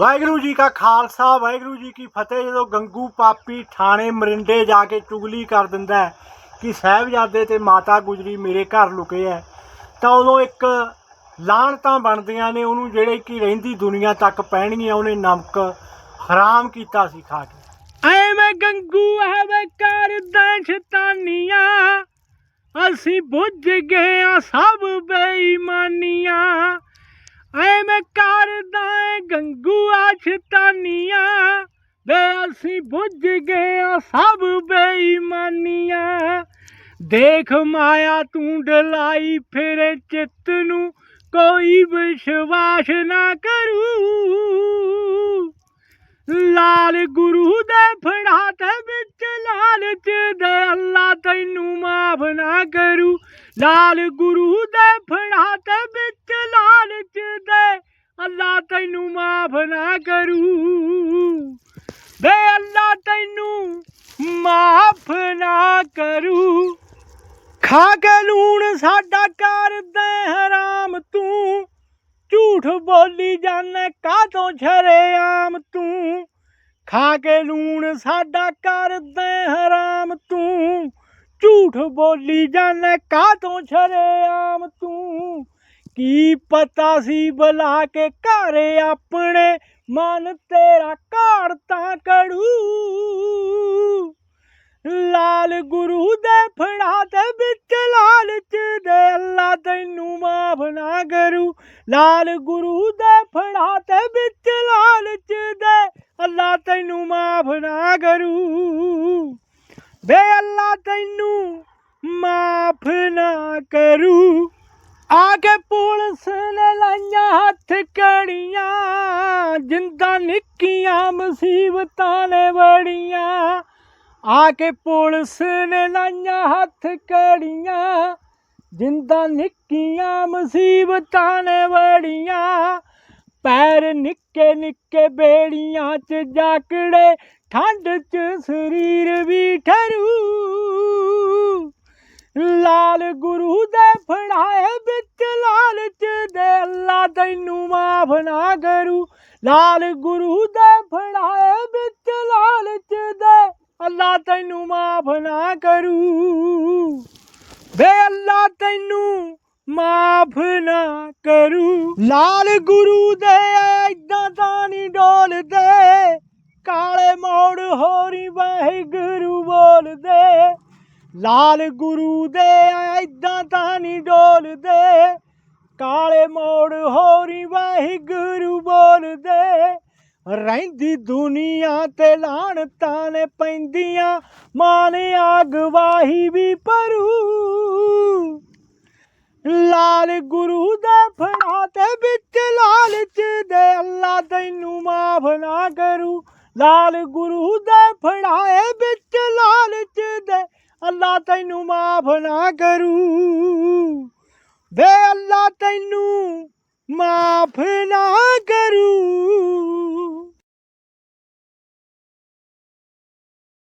ਵਾਹਿਗੁਰੂ ਜੀ ਕਾ ਖਾਲਸਾ, ਵਾਹਿਗੁਰੂ ਜੀ ਕੀ ਫਤਿਹ। ਜਦੋਂ ਗੰਗੂ ਪਾਪੀ ਥਾਣੇ ਮਰਿੰਡੇ ਜਾ ਕੇ ਚੁਗਲੀ ਕਰ ਦਿੰਦਾ ਕਿ ਸਾਹਿਬਜ਼ਾਦੇ ਤੇ ਮਾਤਾ ਗੁਜਰੀ ਮੇਰੇ ਘਰ ਲੁਕੇ ਐ, ਤਾਂ ਉਦੋਂ ਇੱਕ ਲਾਹਣਤਾਂ ਬਣਦੀਆਂ ਨੇ। ਉਹਨੂੰ ਜਿਹੜੇ ਕਿ ਰਹਿੰਦੀ ਦੁਨੀਆ ਤੱਕ ਪੈਣਗੀਆਂ, ਉਹਨੇ ਨਮਕ ਹਰਾਮ ਕੀਤਾ ਸੀ ਖਾ ਕੇ। ਐਵੇਂ ਗੰਗੂ ਐਵੇਂ ਕਰਦਾ ਸ਼ੈਤਾਨੀਆਂ। ਅਸੀਂ ਬੁੱਝ ਗਏ ਆ ਸਭ ਬੇਈਮਾਨੀਆਂ। ਅਸੀਂ ਬੁੱਝ ਸਭ ਬੇਈਮਾਨੀਆਂ। ਦੇਖ ਮਾਇਆ, ਤੂੰ ਡਲਾਈ, ਫਿਰੇ ਚਿੱਤ ਨੂੰ ਕੋਈ ਵਿਸ਼ਵਾਸ ਨਾ ਕਰੂ। ਲਾਲ ਗੁਰੂ ਦੇ ਫੜਾ ਤੇ ਵਿੱਚ ਲਾਲਚ ਦੇ ਅੱਲਾ ਤੈਨੂੰ ਮਾਫ ਨਾ ਕਰੂ। ਲਾਲ ਗੁਰੂ ਦੇ ਫੜਾ ਤੇ ਵਿੱਚ ਲਾਲਚ ਦੇ ਅੱਲਾ ਤੈਨੂੰ ਮਾਫ ਨਾ ਕਰੂ। ਵੇ ਅੱਲਾ ਤੈਨੂੰ ਮਾਫ ਨਾ ਕਰੂ। ਖਾ ਕੇ ਲੂਣ ਸਾਡਾ ਕਰਦੇ ਹਰਾਮ ਤੂੰ। ਝੂਠ ਬੋਲੀ ਜਾਣੇ ਕਾਹਤੋਂ ਸ਼ਰੇਆਮ ਤੂੰ। ਖਾ ਕੇ ਲੂਣ ਸਾਡਾ ਕਰਦੇ ਹਰਾਮ ਤੂੰ। ਝੂਠ ਬੋਲੀ ਜਾਣੇ ਕਾਹਤੋਂ ਸ਼ਰੇਆਮ ਤੂੰ। ਕੀ ਪਤਾ ਸੀ ਬੁਲਾ ਕੇ ਘਰ ਆਪਣੇ? ਮਨ ਤੇਰਾ ਘਾੜ ਤਾਂ ਕੜੂ। ਲਾਲ ਗੁਰੂ ਦੇ ਫੜਾ ਤੇ ਵਿੱਚ ਲਾਲਚ ਦੇ ਅੱਲਾ ਤੈਨੂੰ ਮਾਫ ਨਾ ਕਰੂ। ਲਾਲ ਗੁਰੂ ਦੇ ਫੜਾ ਤੇ ਵਿੱਚ ਲਾਲਚ ਦੇ ਅੱਲਾ ਤੈਨੂੰ ਮਾਫ ਨਾ ਕਰੂ। ਵੇ ਅੱਲਾ ਤੈਨੂੰ ਮਾਫ ਨਾ ਕਰੂ। ਆ ਕੇ ਪੁਲਿਸ ਨੇ ਲਾਈਆਂ ਹੱਥ ਕੜੀਆਂ, ਜਿੰਦਾ ਨਿੱਕੀਆਂ ਮੁਸੀਬਤਾਂ ਨੇ ਬੜੀਆਂ ਆ ਕੇ ਪੁਲਿਸ ਨੇ ਲਾਈਆਂ ਹੱਥ ਕੜੀਆਂ, ਜਿੰਦਾ ਨਿੱਕੀਆਂ ਮੁਸੀਬਤਾਂ ਨੇ ਬੜੀਆਂ ਪੈਰ ਨਿੱਕੇ ਨਿੱਕੇ ਬੇੜੀਆਂ 'ਚ ਜਾਕੜੇ, ਠੰਡ 'ਚ ਸਰੀਰ ਵੀ ਠਰੂ। ਲਾਲ ਗੁਰੂ ਦਾ ਤੈਨੂੰ ਮਾਫ ਨਾ ਕਰੂ। ਲਾਲ ਗੁਰੂ ਦੇ ਫੜਾਏ ਵਿੱਚ ਲਾਲਚ ਦੇ। ਅੱਲਾ ਤੈਨੂੰ ਮਾਫ ਨਾ ਕਰੂ। ਵੇ ਅੱਲਾ ਤੈਨੂੰ ਮਾਫ ਨਾ ਕਰੂ। ਲਾਲ ਗੁਰੂ ਦੇ ਐਦਾਂ ਤਾਂ ਨਹੀਂ ਡੋਲਦੇ। ਕਾਲੇ ਮੋੜ ਹੋਰੀ ਵਾਹਿਗੁਰੂ ਬੋਲਦੇ। ਲਾਲ ਗੁਰੂ ਦੇ ਐਦਾਂ ਤਾਂ ਨਹੀਂ ਡੋਲਦੇ। ਕਾਲੇ ਮੋੜ ਹੋਰੀ ਵਾਹਿਗੁਰੂ ਬੋਲਦੇ। ਰਹਿੰਦੀ ਦੁਨੀਆ ਤੇ ਲਾਣਤਾਂ ਨੇ ਪੈਂਦੀਆਂ, ਮਾਨ ਆਗਵਾਹੀ ਵੀ ਭਰੂ। ਲਾਲ ਗੁਰੂ ਦੇ ਫੜਾ ਤੇ ਵਿੱਚ ਲਾਲਚ ਦੇ ਅੱਲਾ ਤੈਨੂੰ ਮਾਫ ਨਾ ਕਰੂ। ਲਾਲ ਗੁਰੂ ਦੇ ਫੜਾਏ ਵਿੱਚ ਲਾਲਚ ਦੇ ਅੱਲਾ ਤੈਨੂੰ ਮਾਫ ਨਾ ਕਰੂ। ਵੇ ਅੱਲਾ ਤੈਨੂੰ ਮਾਫ ਨਾ ਕਰੂ।